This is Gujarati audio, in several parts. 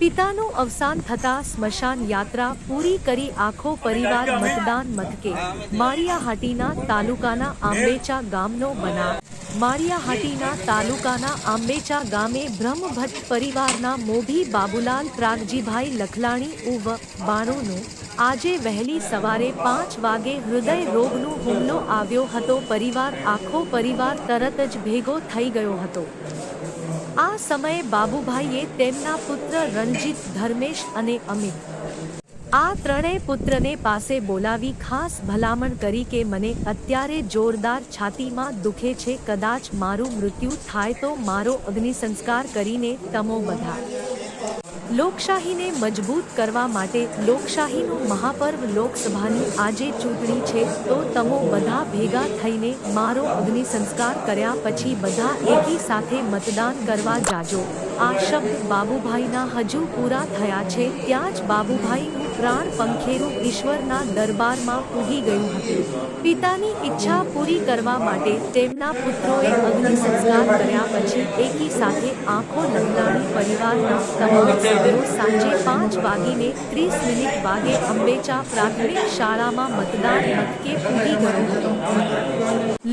પિતાનું અવસાન થતા સ્મશાન યાત્રા પૂરી કરી આખો પરિવાર મતદાન મથકે. માળિયાહાટીના તાલુકાના આંબેચા ગામનો બનાવ. માળિયાહાટીના તાલુકાના આંબેચા ગામે બ્રહ્મભટ્ટ પરિવારના મોભી બાબુલાલ પ્રાગજીભાઈ લખલાણી ઉવ બાણુનું આજે વહેલી સવારે પાંચ વાગે હૃદય રોગનો હુમલો આવ્યો હતો. પરિવાર, આખો પરિવાર તરત જ ભેગો થઈ ગયો હતો. આ સમયે બાબુભાઈએ તેમના પુત્ર રણજીત ધર્મેશ અને અમિત આ ત્રણેય પુત્રને પાસે બોલાવી ખાસ ભલામણ કરી કે મને અત્યારે જોરદાર છાતીમાં દુખે છે, કદાચ મારું મૃત્યુ થાય તો મારો અગ્નિસંસ્કાર કરીને તમો બધા. લોકશાહીને મજબૂત કરવા માટે લોકશાહીનું મહાપર્વ લોકસભાની આજે ચૂંટણી છે, તો તમો બધા ભેગા થઈને મારો અગ્નિસંસ્કાર કર્યા પછી બધા એકી સાથે મતદાન કરવા જાજો. આ શબ્દ બાબુભાઈના હજુ પૂરા થયા છે, ત્યાં જ બાબુભાઈનું પ્રાણ પંખેરું ઈશ્વરના દરબારમાં પૂગી ગયું હતું. પિતાની ઈચ્છા પૂરી કરવા માટે તેમના પુત્રોએ અગ્નિ સંસ્કાર કર્યા પછી એકી સાથે આંખો લખલાણી પરિવારના તમામ સભ્યો સાંજે પાંચ વાગીને ત્રીસ મિનિટ વાગે અંબેચા પ્રાથમિક શાળામાં મતદાન મથકે પૂરી ગયું હતું.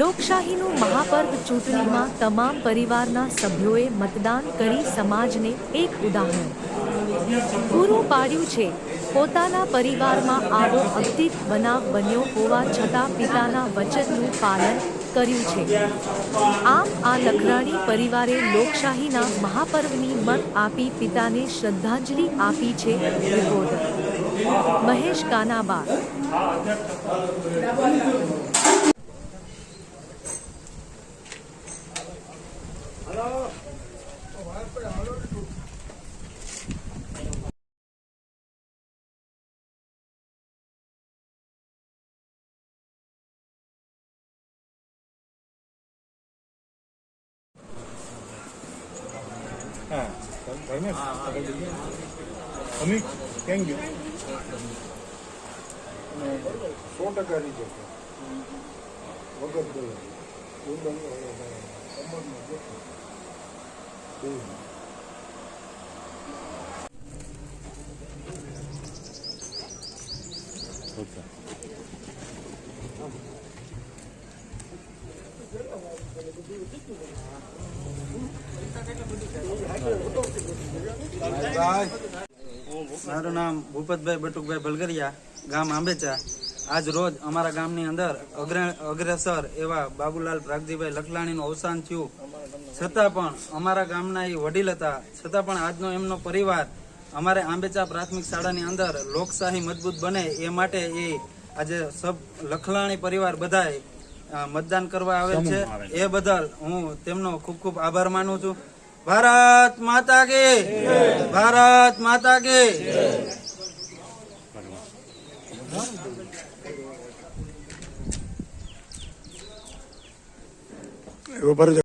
લોકશાહીનું મહાપર્વ ચૂંટણીમાં તમામ પરિવારના સભ્યોએ મતદાન કરી સમાજને એક ઉદાહરણ. પૂરું પાડ્યું છે પોતાના પરિવારમાં આવો અતીત બનાવ બન્યો હોવા છતાં પિતાના વચનનું પાલન કર્યું છે. આમ આ લખરાણી પરિવારે લોકશાહીના મહાપર્વની મત આપી પિતાને શ્રદ્ધાંજલિ આપી છે રિપોર્ટર. મહેશ કાનાબા અમિત કેમ ગયો સો ટકા રીજેક્ટ વગર બોલે ઉદમ કમરમાં બેઠો એવું મારું નામ ભૂપતભાઈ બટુકભાઈ ભલગરિયા ગામ આંબેચા. આજ રોજ અમારા ગામની અંદર અગ્ર- અગ્રેસર એવા બાબુલાલ પ્રાગજીભાઈ લખલાણીનું અવસાન થયું. છતાં પણ અમારા ગામના એ વડીલ હતા. છતાં પણ આજનો એમનો પરિવાર અમારે આંબેચા પ્રાથમિક શાળાની અંદર લોકશાહી મજબૂત બને એ માટે એ આજે સબ લખલાણી પરિવાર બધાએ મતદાન કરવા આવે છે. એ બદલ હું તેમનો ખૂબ ખૂબ આભાર માનું છું. ભારત માતા કે ભારત માતા કે એવો